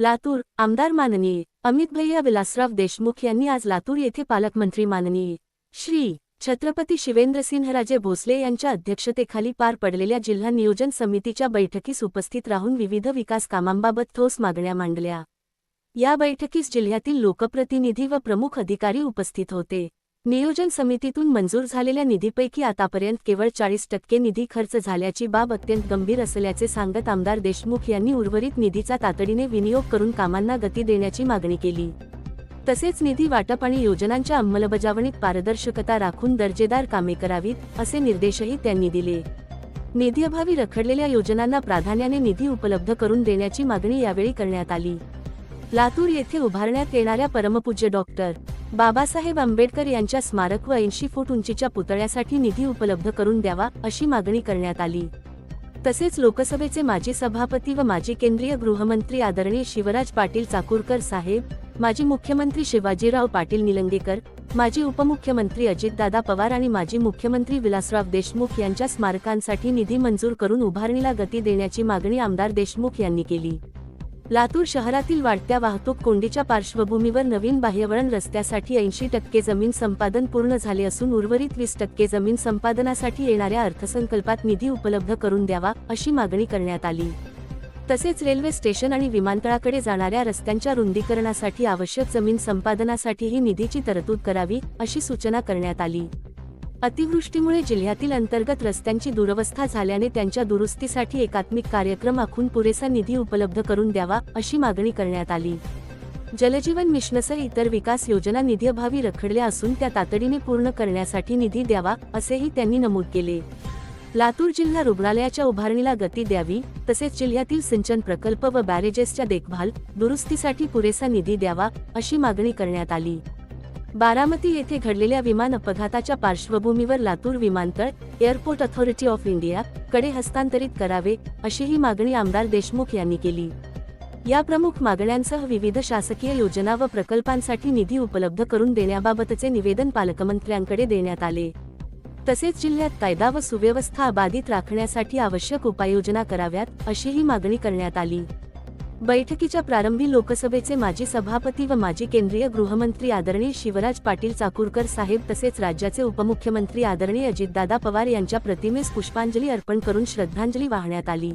लातूर आमदार माननीय अमित भैया विलासराव देशमुख यांनी आज लातूर येथे पालकमंत्री माननीय श्री छत्रपती शिवेंद्रसिंहराजे भोसले यांच्या अध्यक्षतेखाली पार पडलेल्या जिल्हा नियोजन समितीच्या बैठकीस उपस्थित राहून विविध विकास कामांबाबत ठोस मागण्या मांडल्या. या बैठकीस जिल्ह्यातील लोकप्रतिनिधी व प्रमुख अधिकारी उपस्थित होते. नियोजन समितीतून मंजूर झालेल्या निधीपैकी आतापर्यंत केवळ चाळीस टक्के निधी खर्च झाल्याची बाब अत्यंत गंभीर असल्याचे सांगत आमदार देशमुख यांनी उर्वरित निधीचा तातडीने विनियोग करून कामांना गती देण्याची मागणी केली. तसेच निधी वाटप आणि योजनांच्या अंमलबजावणीत पारदर्शकता राखून दर्जेदार कामे करावीत असे निर्देशही त्यांनी दिले. निधीअभावी रखडलेल्या योजनांना प्राधान्याने निधी उपलब्ध करून देण्याची मागणी यावेळी करण्यात आली. लातूर येथे उभारण्यात येणाऱ्या परमपूज्य डॉक्टर बाबासाहेब आंबेडकर यांच्या स्मारक व ऐंशी फूट उंचीच्या पुतळ्यासाठी निधी उपलब्ध करून द्यावा अशी मागणी करण्यात आली. तसेच लोकसभेचे माजी सभापती व माजी केंद्रीय गृहमंत्री आदरणीय शिवराज पाटील चाकूरकर साहेब माजी मुख्यमंत्री शिवाजीराव पाटील निलंगेकर माजी उपमुख्यमंत्री अजितदादा पवार आणि माजी मुख्यमंत्री विलासराव देशमुख यांच्या स्मारकांसाठी निधी मंजूर करून उभारणीला गती देण्याची मागणी आमदार देशमुख यांनी केली. लातूर शहरातील वाढत्या वाहतूक कोंडीच्या पार्श्वभूमीवर नवीन बाह्यवळण रस्त्यासाठी ऐंशी टक्के जमीन संपादन पूर्ण झाले असून उर्वरित वीस टक्के जमीन संपादनासाठी येणाऱ्या अर्थसंकल्पात निधी उपलब्ध करून द्यावा अशी मागणी करण्यात आली. तसेच रेल्वे स्टेशन आणि विमानतळाकडे जाणाऱ्या रस्त्यांच्या रुंदीकरणासाठी आवश्यक जमीन संपादनासाठीही निधीची तरतूद करावी अशी सूचना करण्यात आली. अतिवृष्टीमुळे जिल्ह्यातील अंतर्गत रस्त्यांची दुरवस्था झाल्याने त्यांच्या दुरुस्तीसाठी एकात्मिक कार्यक्रम आखून पुरेसा निधी उपलब्ध करून द्यावा अशी मागणी करण्यात आली. जलजीवन मिशनसह इतर विकास योजना निधीअभावी रखडल्या असून त्या तातडीने पूर्ण करण्यासाठी निधी द्यावा असेही त्यांनी नमूद केले. लातूर जिल्हा रुग्णालयाच्या उभारणीला गती द्यावी तसेच जिल्ह्यातील सिंचन प्रकल्प व बॅरेजेसच्या देखभाल दुरुस्तीसाठी पुरेसा निधी द्यावा अशी मागणी करण्यात आली. बारामती येथे घडलेल्या विमान अपघाताच्या पार्श्वभूमीवर लातूर विमानतळ एअरपोर्ट अथॉरिटी ऑफ इंडिया कडे हस्तांतरित करावे अशीही मागणी आमदार देशमुख यांनी केली. या प्रमुख मागण्यांसह विविध शासकीय योजना व प्रकल्पांसाठी निधी उपलब्ध करून देण्याबाबतचे निवेदन पालकमंत्र्यांकडे देण्यात आले. तसेच जिल्ह्यात कायदा व सुव्यवस्था अबाधित राखण्यासाठी आवश्यक उपाययोजना कराव्यात अशीही मागणी करण्यात आली. बैठकीच्या प्रारंभी लोकसभेचे माजी सभापती व माजी केंद्रीय गृहमंत्री आदरणीय शिवराज पाटील चाकूरकर साहेब तसेच राज्याचे उपमुख्यमंत्री आदरणीय अजितदादा पवार यांच्या प्रतिमेस पुष्पांजली अर्पण करून श्रद्धांजली वाहण्यात आली.